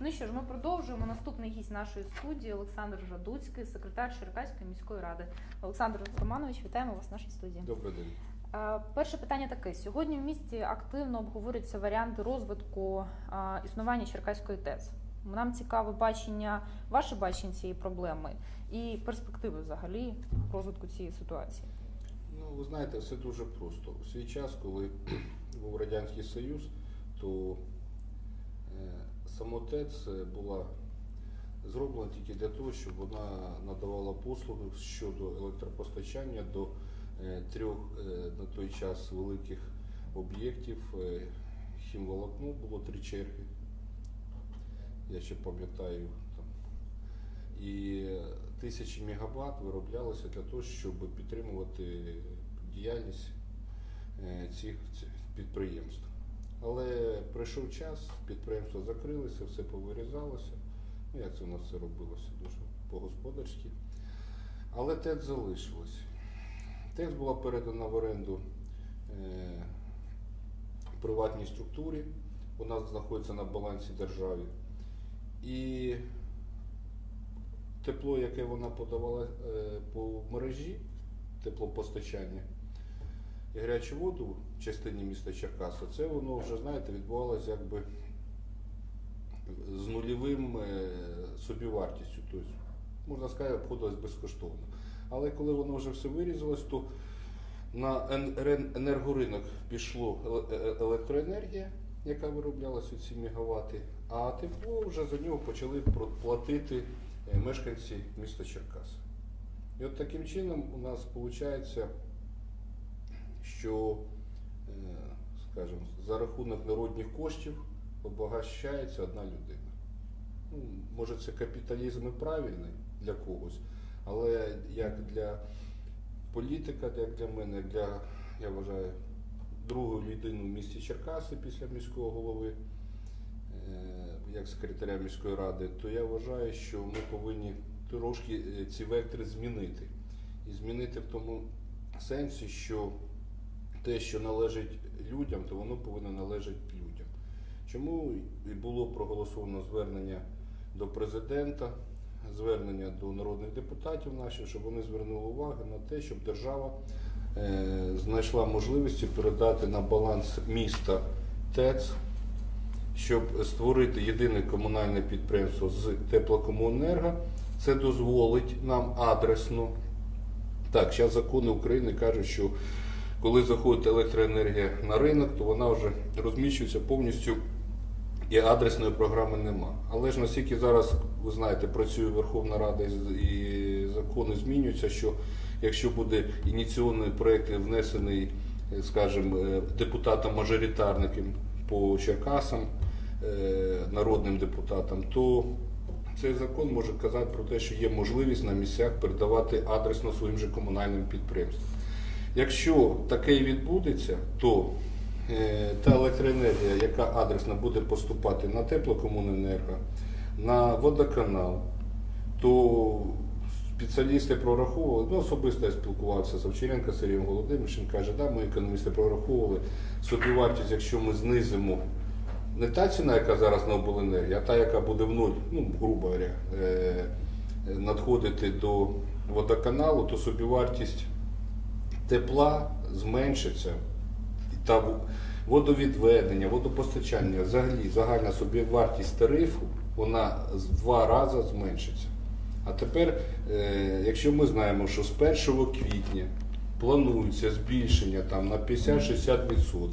Ну що ж, ми продовжуємо. Наступний гість нашої студії Олександр Жадуцький, секретар Черкаської міської ради. Олександр Романович, вітаємо вас в нашій студії. Добрий день. Е, Перше питання таке: сьогодні в місті активно обговорюються варіанти розвитку е, існування Черкаської ТЕЦ. Нам цікаве бачення, ваше бачення цієї проблеми і перспективи взагалі розвитку цієї ситуації. Ну, ви знаєте, все дуже просто. У свій час, коли був Радянський Союз, то е, самотець була зроблена тільки для того, щоб вона надавала послуги щодо електропостачання до е, трьох е, на той час великих об'єктів. Е, Хімволокно було три черги. Я ще пам'ятаю. І тисячі мегаватт вироблялося для того, щоб підтримувати діяльність е, цих підприємств. Але прийшов час, підприємства закрилися, все повирізалося. Ну, як це у нас все робилося дуже по-господарськи. Але ТЕЦ залишилось. ТЕЦ була передана в оренду е, приватній структурі. Вона знаходиться на балансі держави. І тепло, яке вона подавала е, по мережі, теплопостачання і гарячу воду в частині міста Черкаса, це воно вже, знаєте, відбувалося якби з нульовим е, собівартістю. Тобто, можна сказати, обходилось безкоштовно. Але коли воно вже все вирізалось, то на енергоринок пішло е- електроенергія, яка вироблялася ці мегавати, а тепло вже за нього почали платити е, мешканці міста Черкас. І от таким чином у нас виходить, що, е, скажімо, за рахунок народних коштів обогащається одна людина. Ну, може, це капіталізм і правильний для когось, але як для політика, як для мене, для, я вважаю, другої людини в місті Черкаси після міського голови, е, як секретаря міської ради, то я вважаю, що ми повинні трошки е, ці вектори змінити. І змінити в тому сенсі, що те, що належить людям, то воно повинно належати людям. Чому і було проголосовано звернення до президента, звернення до народних депутатів наших, щоб вони звернули увагу на те, щоб держава е, знайшла можливості передати на баланс міста ТЕЦ, щоб створити єдине комунальне підприємство з теплокомуненерго. Це дозволить нам адресно. Так, зараз закони України кажуть, що коли заходить електроенергія на ринок, то вона вже розміщується повністю і адресної програми нема. Але ж наскільки зараз, ви знаєте, працює Верховна Рада і закони змінюються, що якщо буде ініційований проєкт внесений, е, скажімо, е, депутатом-мажоритарником по Черкасам, е, народним депутатам, то цей закон може казати про те, що є можливість на місцях передавати адресно своїм же комунальним підприємствам. Якщо таке відбудеться, то е, та електроенергія, яка адресно буде поступати на теплокомуненерго, на водоканал, то спеціалісти прораховували, ну особисто я спілкувався з Овчаренко Сергієм Володимировичем, каже, да, ми економісти прораховували собівартість, якщо ми знизимо не та ціна, яка зараз на обленергії, а та, яка буде в нуль, ну, грубо говоря, е, надходити до водоканалу, то собівартість тепла зменшиться. Та водовідведення, водопостачання, взагалі загальна собівартість тарифу, вона з два рази зменшиться. А тепер, е, якщо ми знаємо, що з 1 квітня планується збільшення там, на 50-60%,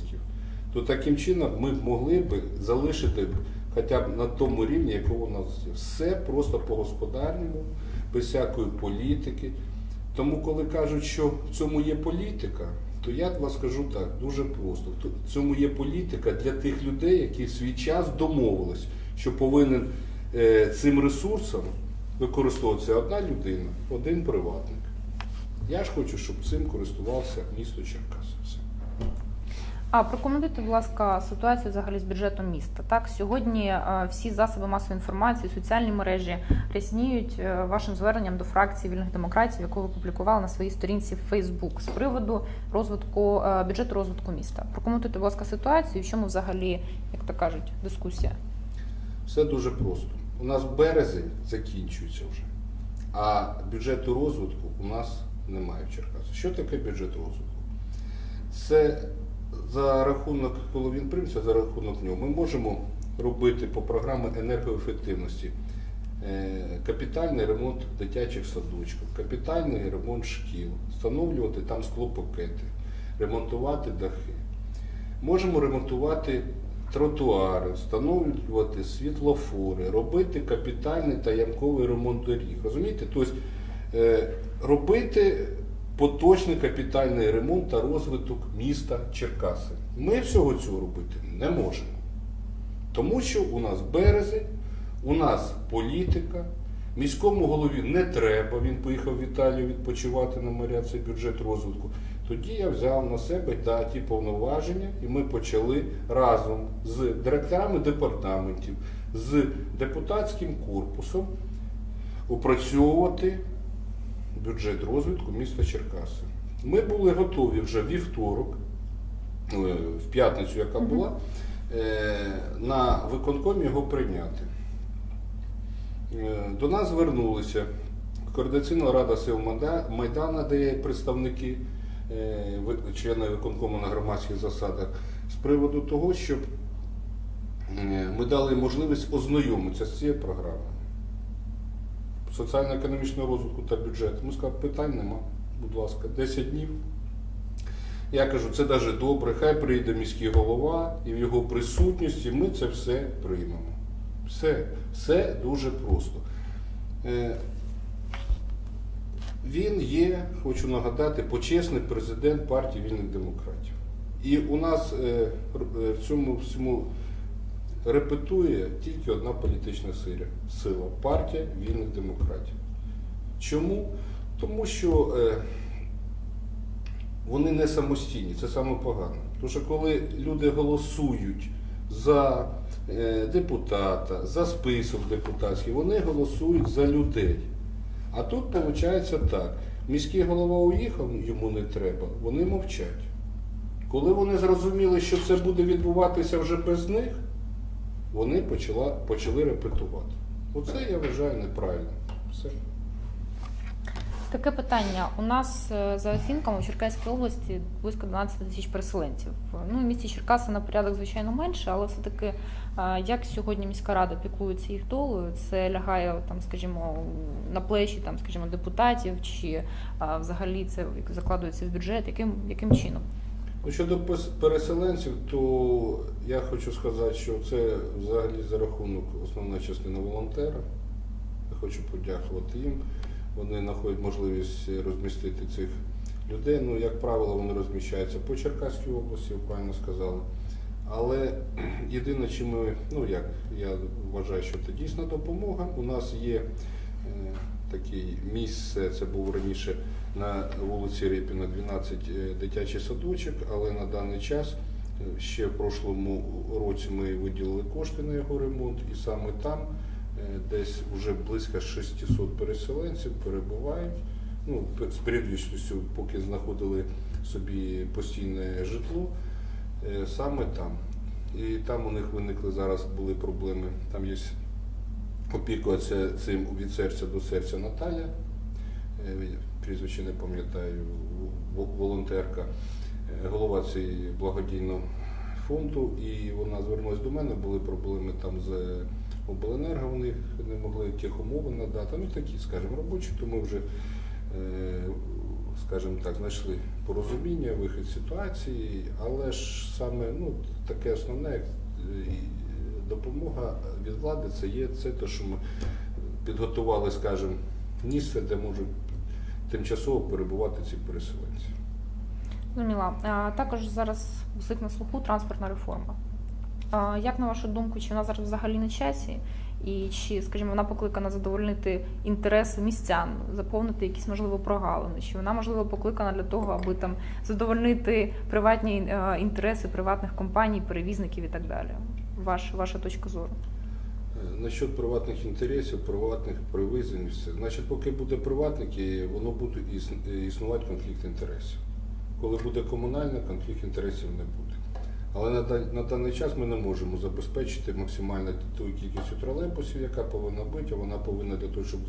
то таким чином ми б могли б залишити хоча б на тому рівні, якого у нас є. Все просто по господарному, без всякої політики. Тому, коли кажуть, що в цьому є політика, то я вам скажу так, дуже просто. В цьому є політика для тих людей, які в свій час домовились, що повинен е, цим ресурсом використовуватися одна людина, один приватник. Я ж хочу, щоб цим користувався місто Черкаси. А прокоментуйте, будь ласка, ситуацію взагалі з бюджетом міста. Так, сьогодні е, всі засоби масової інформації, соціальні мережі рясніють е, вашим зверненням до фракції вільних демократів, яку ви публікували на своїй сторінці в Facebook з приводу розвитку е, бюджету розвитку міста. Прокоментуйте, будь ласка, ситуацію, в чому взагалі, як то кажуть, дискусія. Все дуже просто. У нас березень закінчується вже, а бюджету розвитку у нас немає в Черкасах. Що таке бюджет розвитку? Це за рахунок, коли він прийметься, за рахунок нього, ми можемо робити по програмі енергоефективності е, капітальний ремонт дитячих садочків, капітальний ремонт шкіл, встановлювати там склопакети, ремонтувати дахи. Можемо ремонтувати тротуари, встановлювати світлофори, робити капітальний та ямковий ремонт доріг. Розумієте? Тобто е, робити поточний капітальний ремонт та розвиток міста Черкаси. Ми всього цього робити не можемо. Тому що у нас березень, у нас політика, міському голові не треба, він поїхав в Італію відпочивати на моря, це бюджет розвитку. Тоді я взяв на себе та, ті повноваження, і ми почали разом з директорами департаментів, з депутатським корпусом опрацьовувати бюджет розвитку міста Черкаси. Ми були готові вже вівторок, е, в п'ятницю, яка була, е, на виконкомі його прийняти. Е, До нас звернулися Координаційна рада сил Майдана, де є представники, члени виконкому на громадських засадах, з приводу того, щоб ми дали можливість ознайомитися з цією програмою соціально-економічного розвитку та бюджету. Ми сказали, питань нема, будь ласка, 10 днів. Я кажу, це навіть добре, хай прийде міський голова і в його присутності ми це все приймемо. Все, все дуже просто. Е, Він є, хочу нагадати, почесний президент партії вільних демократів. І у нас е, е, в цьому всьому репетує тільки одна політична сила сила партія вільних демократів. Чому? Тому що е, вони не самостійні, це саме погано. Тому що коли люди голосують за е, депутата, за список депутатський, вони голосують за людей. А тут виходить так: міський голова уїхав, йому не треба, вони мовчать. Коли вони зрозуміли, що це буде відбуватися вже без них, вони почала, почали репетувати. Оце я вважаю неправильно. Все. Таке питання. У нас е, за оцінками у Черкаській області близько 12 тисяч переселенців. Ну, в місті Черкаси на порядок, звичайно, менше, але все-таки е, як сьогодні міська рада піклується їх долею, це лягає там, скажімо, на плечі там, скажімо, депутатів, чи е, взагалі це закладується в бюджет, яким, яким чином? Ну, щодо переселенців, то я хочу сказати, що це взагалі за рахунок основна частина волонтера. Я хочу подякувати їм. Вони знаходять можливість розмістити цих людей. Ну, як правило, вони розміщаються по Черкаській області, ви правильно сказали. Але єдине, чим ми, ну як я вважаю, що це дійсна допомога. У нас є е, таке місце, це був раніше на вулиці Репіна 12 е, дитячий садочок, але на даний час е, ще в прошлому році ми виділили кошти на його ремонт, і саме там е, десь вже близько 600 переселенців перебувають. Ну, з періодичністю, поки знаходили собі постійне житло, саме там. І там у них виникли зараз були проблеми. Там є опікуватися цим від серця до серця Наталя, прізвище не пам'ятаю, волонтерка, е, голова цієї благодійного фонду, і вона звернулася до мене, були проблеми там з обленерго, вони не могли тих умови надати. Ну такі, скажімо, робочі, то ми вже, е, скажімо так, знайшли порозуміння, вихід ситуації, але ж саме ну, таке основне е, допомога від влади це є це, те, що ми підготували, скажімо, місце, де можуть тимчасово перебувати ці переселенці. Зрозуміла. Також зараз висить на слуху транспортна реформа. Як на вашу думку, чи вона зараз взагалі на часі? І чи, скажімо, вона покликана задовольнити інтереси містян, заповнити якісь можливо прогалини? Чи вона можливо покликана для того, аби там задовольнити приватні е, інтереси приватних компаній, перевізників і так далі? Ваш, ваша точка зору? Е, Насчет приватних інтересів, приватних привезень, все. Значить, поки буде приватники, воно буде існувати конфлікт інтересів. Коли буде комунальне, конфлікт інтересів не буде. Але на, на даний час ми не можемо забезпечити максимально ту кількість тролейбусів, яка повинна бути, а вона повинна для того, щоб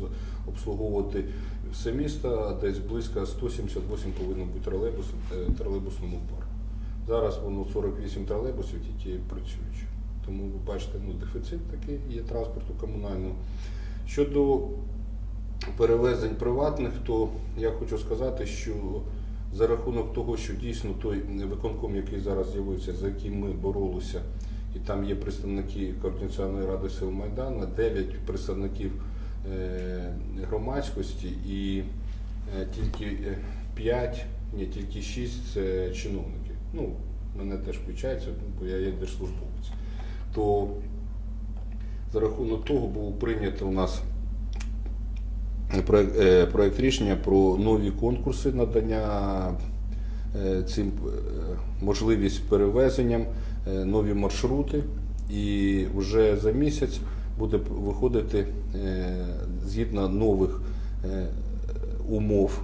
обслуговувати все місто, десь близько 178 повинно бути тролейбусів е, тролейбусному парку. Зараз воно 48 тролейбусів тільки працюючі. Тому ви бачите, ну, дефіцит такий є транспорту комунального. Щодо перевезень приватних, то я хочу сказати, що за рахунок того, що дійсно той виконком, який зараз з'явився, за яким ми боролися, і там є представники Координаційної ради сил Майдану, 9 представників е, громадськості і е, тільки 5, ні, тільки 6 це чиновники. Ну, мене теж включається, бо я є держслужбовець. То за рахунок того було прийнято у нас проект, е, рішення про нові конкурси надання е, цим е, можливість перевезенням, нові маршрути. І вже за місяць буде виходити згідно нових умов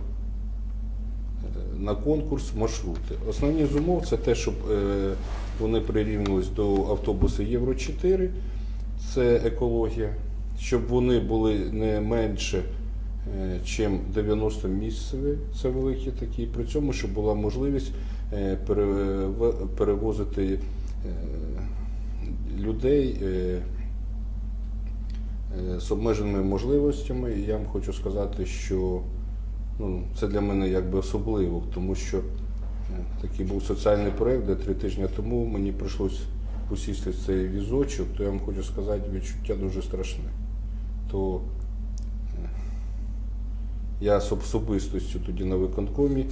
на конкурс маршрути. Основні з умов це те, щоб вони прирівнювалися до автобусу Євро 4, це екологія, щоб вони були не менше, е, чим 90 місцеві, це великі такі. При цьому, щоб була можливість е, перевозити е, людей. з обмеженими можливостями. І я вам хочу сказати, що ну, це для мене якби особливо, тому що такий був соціальний проєкт, де три тижні тому мені прийшлось посісти в цей візочок, то я вам хочу сказати, відчуття дуже страшне. То е, я з особистостю тоді на виконкомі,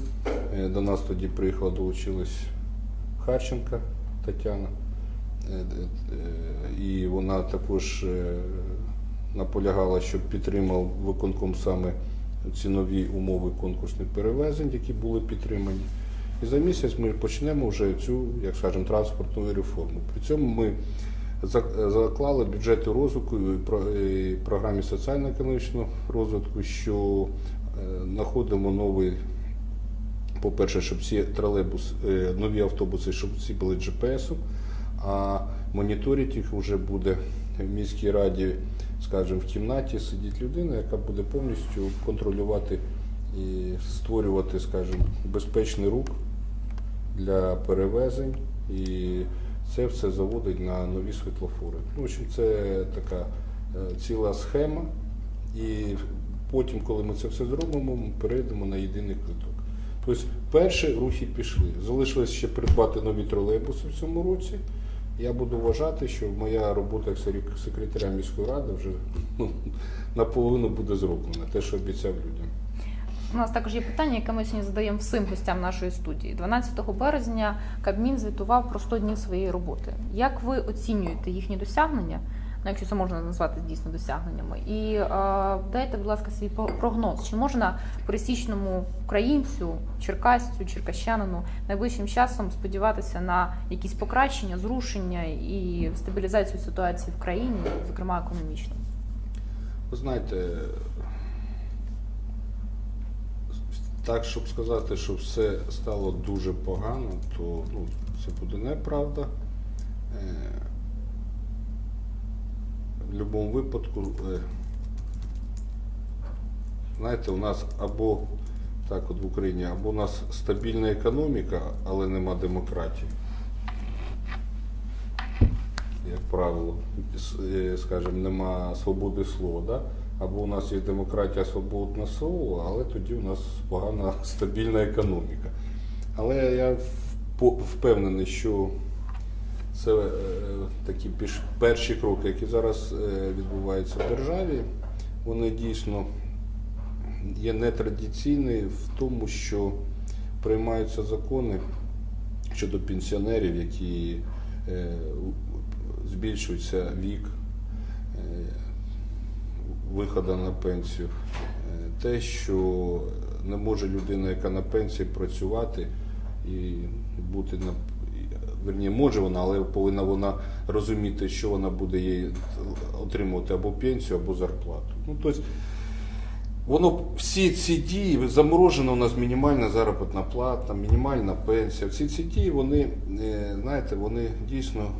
е, до нас тоді приїхала, долучилась Харченка Тетяна. Е, І вона також наполягала, щоб підтримав виконком саме ці нові умови конкурсних перевезень, які були підтримані. І за місяць ми почнемо вже цю, як скажемо, транспортну реформу. При цьому ми заклали бюджети розвитку і програмі соціально-економічного розвитку, що е, знаходимо новий по-перше, щоб ці тролейбус, е, нові автобуси, щоб всі були GPS, а моніторити їх вже буде в міській раді, скажімо, в кімнаті сидить людина, яка буде повністю контролювати і створювати, скажімо, безпечний рух для перевезень. І це все заводить на нові світлофори. Ну, в общем, це така е, ціла схема. І потім, коли ми це все зробимо, ми перейдемо на єдиний квиток. Тобто перші рухи пішли. Залишилось ще придбати нові тролейбуси в цьому році. Я буду вважати, що моя робота як сек- секретаря міської ради вже ну, наполовину буде зроблена, те, що обіцяв людям. У нас також є питання, яке ми сьогодні задаємо всім гостям нашої студії. 12 березня Кабмін звітував про 100 днів своєї роботи. Як ви оцінюєте їхні досягнення? Ну, якщо це можна назвати дійсно досягненнями, і е, дайте, будь ласка, свій прогноз. Чи можна пересічному українцю, черкасцю, черкащанину найближчим часом сподіватися на якісь покращення, зрушення і стабілізацію ситуації в країні, зокрема економічно? Ви знаєте, так, щоб сказати, що все стало дуже погано, то ну, це буде неправда. Е, В будь-якому випадку, е, знаєте, у нас або так от в Україні, або у нас стабільна економіка, але нема демократії. Як правило, е, скажімо, нема свободи слова, да? Або у нас є демократія, свободне слово, але тоді у нас погана стабільна економіка. Але я впевнений, що це е, такі піш- перші кроки, які зараз е, відбуваються в державі, вони дійсно є нетрадиційні в тому, що приймаються закони щодо пенсіонерів, які е, збільшується вік е, виходу на пенсію. Е, Те, що не може людина, яка на пенсії працювати і бути на верні, може вона, але повинна вона розуміти, що вона буде їй отримувати або пенсію, або зарплату. Ну, тобто, Воно всі ці дії заморожена у нас мінімальна заробітна плата, мінімальна пенсія. Всі ці дії, вони, е, знаєте, вони дійсно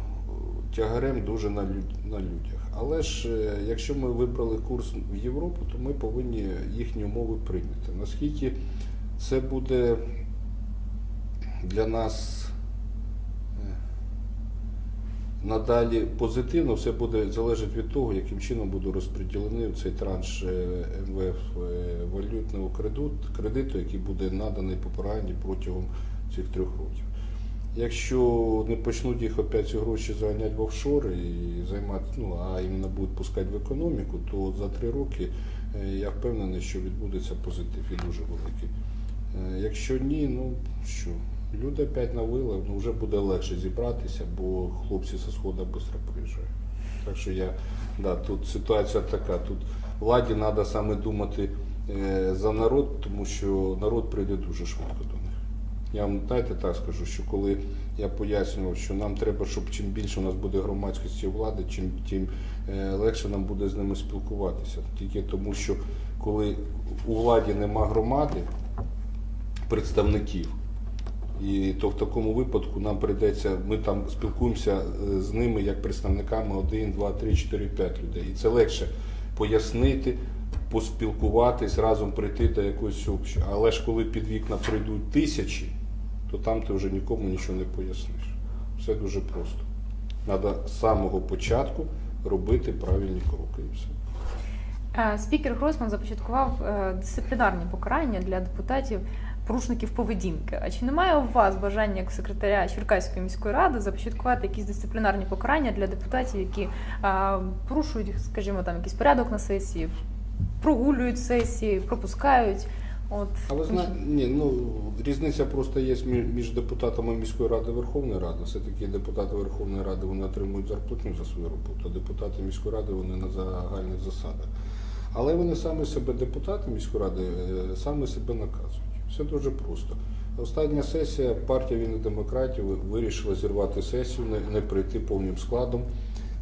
тягарем дуже на, люд- на людях. Але ж е, якщо ми вибрали курс в Європу, то ми повинні їхні умови прийняти. Наскільки це буде для нас е, надалі позитивно, все буде залежить від того, яким чином буде розподілений цей транш е, МВФ валютного кредиту, кредиту, який буде наданий по програмі протягом цих трьох років. Якщо не почнуть їх опять ці гроші заганяти в офшори і займати, ну а іменно будуть пускати в економіку, то за три роки е, я впевнений, що відбудеться позитив і дуже великий. Е, Якщо ні, ну що, люди опять навили, ну вже буде легше зібратися, бо хлопці зі сходу швидко приїжджають. Так що я, да, тут ситуація така. Тут владі треба саме думати е, за народ, тому що народ прийде дуже швидко. Я вам знаєте, так скажу, що коли я пояснював, що нам треба, щоб чим більше у нас буде громадськості влади, чим тим е, легше нам буде з ними спілкуватися. Тільки тому, що коли у владі нема громади, представників, і то в такому випадку нам прийдеться, ми там спілкуємося е, з ними як представниками 1, 2, 3, 4, 5 людей. І це легше пояснити, поспілкуватись, разом прийти до якоїсь общої. Але ж коли під вікна прийдуть тисячі, то там ти вже нікому нічого не поясниш. Все дуже просто. Треба з самого початку робити правильні кроки і все. Е, Спікер Гройсман започаткував е, дисциплінарні покарання для депутатів порушників поведінки. А чи немає у вас бажання як секретаря Черкаської міської ради започаткувати якісь дисциплінарні покарання для депутатів, які е, порушують, скажімо, там якийсь порядок на сесії, прогулюють сесії, пропускають? От А ви знаєте, ні, ну різниця просто є між, депутатами міської ради Верховної Ради. Все-таки депутати Верховної Ради вони отримують зарплатню за свою роботу, а депутати міської ради вони на загальних засадах. Але вони самі себе, депутати міської ради, е, самі себе наказують. Все дуже просто. Остання сесія партія вільних демократів вирішила зірвати сесію, не прийти повним складом.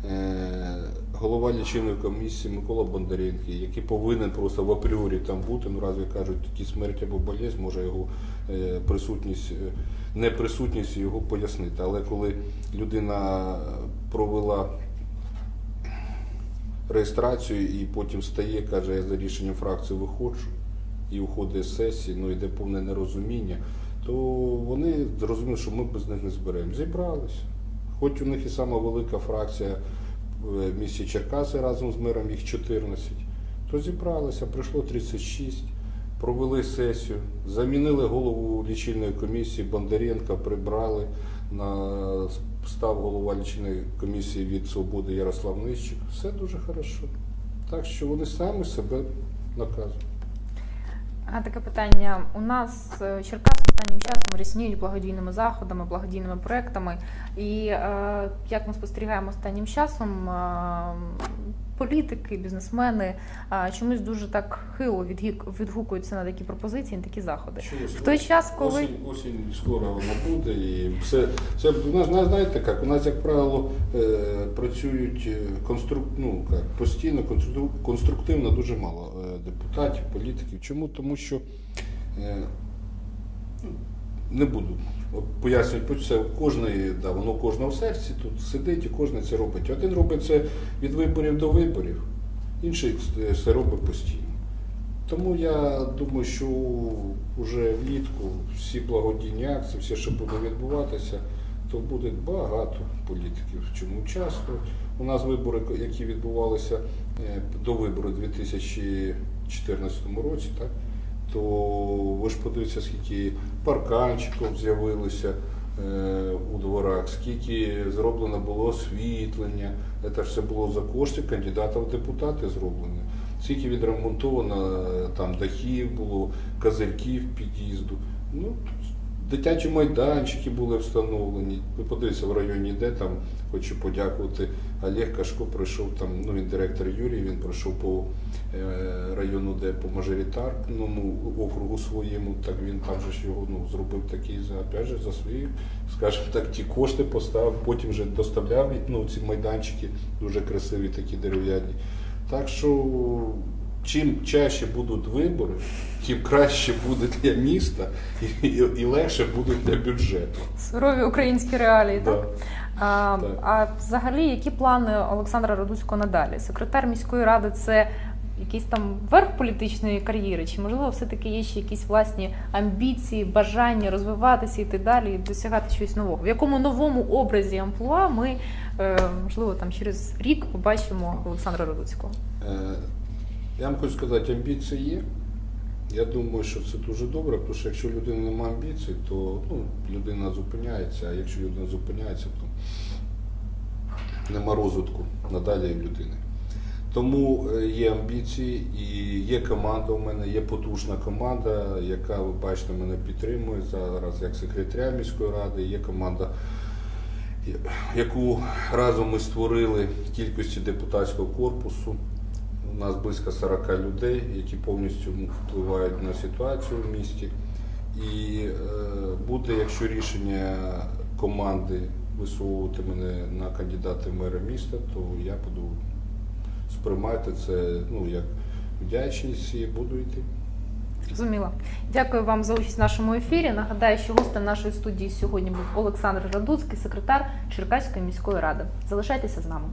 Е, Голова лічильної комісії Микола Бондаренко, який повинен просто в апріорі там бути, ну разве кажуть, такі смерть або болезнь, може його е, присутність, е, неприсутність його пояснити. Але коли людина провела реєстрацію і потім стає, каже, я за рішенням фракції виходжу і уходить з сесії, ну йде повне нерозуміння, то вони зрозуміли, що ми без них не зберемо. Зібралися. Хоч у них і сама велика фракція в місті Черкаси разом з мером їх 14, то зібралися, прийшло 36, провели сесію, замінили голову лічильної комісії Бондаренка, прибрали на став голова лічильної комісії від свободи Ярослав Нищик. Все дуже хорошо. Так що вони самі себе наказують. А таке питання. У нас Черкас останнім часом рясніють благодійними заходами, благодійними проектами. І е, як ми спостерігаємо останнім часом, е, політики, бізнесмени чомусь дуже так хило відгукуються на такі пропозиції, на такі заходи. В той час, коли Осінь, осінь скоро вона буде, і все це у нас знаєте як, у нас, як правило, е, працюють е, конструк, ну, як, постійно, конструк- конструктивно дуже мало е, депутатів, політиків. Чому? Тому що не буду пояснювати, це кожний, да, воно кожного в серці тут сидить і кожен це робить. Один робить це від виборів до виборів, інший це- робить постійно. Тому я думаю, що вже влітку всі благодійні акції, все, що буде відбуватися, то буде багато політиків чому участвують. У нас вибори, які відбувалися е, до вибору у 2014 році, так, то ви ж подивіться, скільки парканчиків з'явилося е, у дворах, скільки зроблено було освітлення. Це все було за кошти кандидата в депутати зроблено. Скільки відремонтовано е, там дахів було, козирків під'їзду. Ну, дитячі майданчики були встановлені. Ви подивіться в районі, де там хочу подякувати. Олег Кашко пройшов там, ну він директор Юрій, він пройшов по е, району, де по мажоритарному округу своєму, так він там же ж його ну, зробив такий опять же, за свої, скажімо так, ті кошти поставив, потім вже доставляв ну, ці майданчики, дуже красиві такі дерев'яні. Так що чим чаще будуть вибори, тим краще буде для міста і, і, і легше буде для бюджету. Сурові українські реалії, так? А, Так. а взагалі, які плани Олександра Радуцького надалі? Секретар міської ради це якийсь там верх політичної кар'єри, чи можливо все-таки є ще якісь власні амбіції, бажання розвиватися йти далі і досягати чогось нового? В якому новому образі амплуа ми е, можливо там через рік побачимо Олександра Радуцького? Я вам хочу сказати, амбіції є. Я думаю, що це дуже добре, тому що якщо людина не має амбіцій, то ну, людина зупиняється, а якщо людина зупиняється, то нема розвитку надалі людини. Тому е, є амбіції і є команда у мене, є потужна команда, яка, ви бачите, мене підтримує зараз як секретаря міської ради, є команда яку разом ми створили в кількості депутатського корпусу. У нас близько 40 людей, які повністю впливають на ситуацію в місті. І е, буде, якщо рішення команди висовувати мене на кандидата в мера міста, то я буду сприймати це ну, як вдячність і буду йти. Зрозуміло. Дякую вам за участь в нашому ефірі. Нагадаю, що гостем нашої студії сьогодні був Олександр Радуцький, секретар Черкаської міської ради. Залишайтеся з нами.